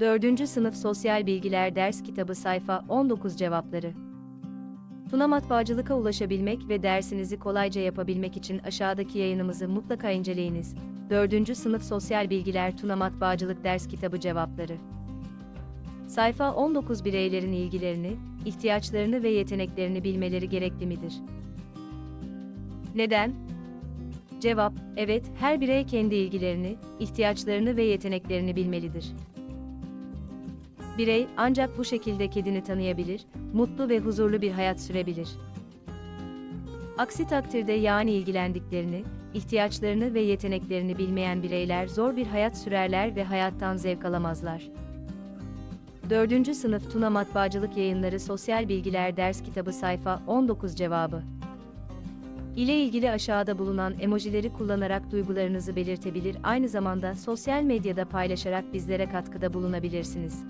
4. Sınıf Sosyal Bilgiler Ders Kitabı Sayfa 19 Cevapları Tuna Matbaacılık'a ulaşabilmek ve dersinizi kolayca yapabilmek için aşağıdaki yayınımızı mutlaka inceleyiniz. 4. Sınıf Sosyal Bilgiler Tuna Matbaacılık Ders Kitabı Cevapları Sayfa 19 bireylerin ilgilerini, ihtiyaçlarını ve yeteneklerini bilmeleri gerekli midir? Neden? Cevap: Evet, her birey kendi ilgilerini, ihtiyaçlarını ve yeteneklerini bilmelidir. Birey ancak bu şekilde kendini tanıyabilir, mutlu ve huzurlu bir hayat sürebilir. Aksi takdirde yani ilgilendiklerini, ihtiyaçlarını ve yeteneklerini bilmeyen bireyler zor bir hayat sürerler ve hayattan zevk alamazlar. 4. Sınıf Tuna Matbaacılık Yayınları Sosyal Bilgiler Ders Kitabı Sayfa 19 Cevabı ile ilgili aşağıda bulunan emojileri kullanarak duygularınızı belirtebilir, aynı zamanda sosyal medyada paylaşarak bizlere katkıda bulunabilirsiniz.